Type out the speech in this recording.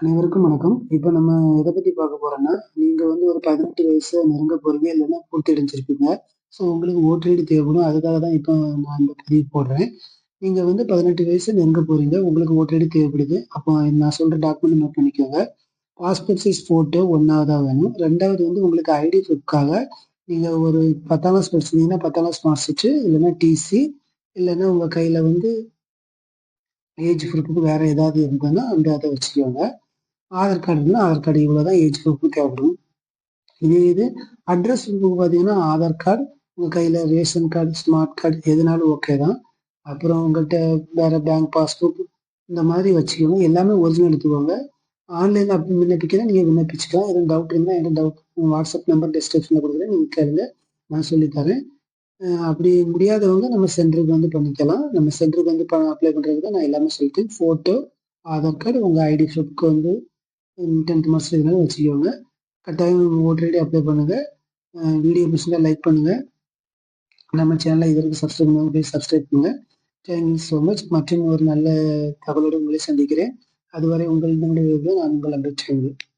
அனைவருக்கும் வணக்கம். இப்போ நம்ம எதை பத்தி பார்க்க போறோம்னா, நீங்க வந்து ஒரு பதினெட்டு வயசு நெருங்க போறீங்க, இல்லைன்னா பூர்த்தி அடைஞ்சிருப்பீங்க. ஸோ உங்களுக்கு ஓட்டர் தேவைப்படும். அதுக்காக தான் இப்போ நான் இந்த பதிவு போடுறேன். நீங்க வந்து 18 வயசு நெருங்க போறீங்க. உங்களுக்கு ஓட்டர் தேவைப்படுது. அப்போ நான் சொல்ற டாக்குமெண்ட் நோட் பண்ணிக்கோங்க. பாஸ்போர்ட் சைஸ் ஃபோட்டோ ஒன்றாவதாக வேணும். ரெண்டாவது வந்து உங்களுக்கு ஐடி ப்ரூஃப்காக நீங்க ஒரு 10ஆம் கிளாஸ் படிச்சிருந்தீங்கன்னா 10ஆம் கிளாஸ் மார்க் ஷீட் டிசி இல்லைன்னா உங்க கையில வந்து ஏஜ் ப்ரூஃபுக்கு வேற ஏதாவது இருந்ததுன்னா அந்த அதை வச்சுக்கோங்க. ஆதார் கார்டு ஆதார் கார்டு இவ்வளோதான் ஏஜ் ப்ரூஃப்க்கு தேவைப்படும். இதே இது அட்ரஸ் ப்ரூஃப் பார்த்தீங்கன்னா ஆதார் கார்டு, உங்கள் கையில் ரேஷன் கார்டு, ஸ்மார்ட் கார்டு எதுனாலும் ஓகே தான். அப்புறம் உங்கள்கிட்ட வேறு பேங்க் பாஸ்புக் இந்த மாதிரி வச்சுக்கோங்க. எல்லாமே ஒரிஜினல் எடுத்துக்கோங்க. ஆன்லைனில் அப்படி விண்ணப்பிக்கிறேன் நீங்கள் விண்ணப்பிச்சுக்கலாம். எதுவும் டவுட் இருந்தால் என்கிட்ட டவுட் வாட்ஸ்அப் நம்பர் டிஸ்கிரிப்ஷனில் கொடுக்குறேன் நீங்கள் கேளுங்க. நான் சொல்லித்தரேன் அப்படி முடியாதவங்க நம்ம சென்டருக்கு வந்து பண்ணிக்கலாம். நம்ம சென்டருக்கு வந்து அப்ளை பண்ணுறதுக்கு நான் எல்லாமே சொல்லிட்டேன். ஃபோட்டோ, ஆதார் கார்டு, உங்கள் ஐடி ப்ரூஃப்க்கு வந்து டென்த் மாஸ்டர் இருந்தாலும் வச்சுக்கோங்க. கட்டாயம் ஓட்டர் ஐடி அப்ளை பண்ணுங்கள் வீடியோ பிடிச்சிருந்தா லைக் பண்ணுங்கள் நம்ம சேனலை இதற்கு சப்ஸ்கிரைப் பண்ணாதவங்க போய் சப்ஸ்கிரைப் பண்ணுங்க. Thank you so much. மற்றும் ஒரு நல்ல தகவலோடு உங்களை சந்திக்கிறேன். அதுவரை உங்களுடைய நான் உங்கள் அன்பு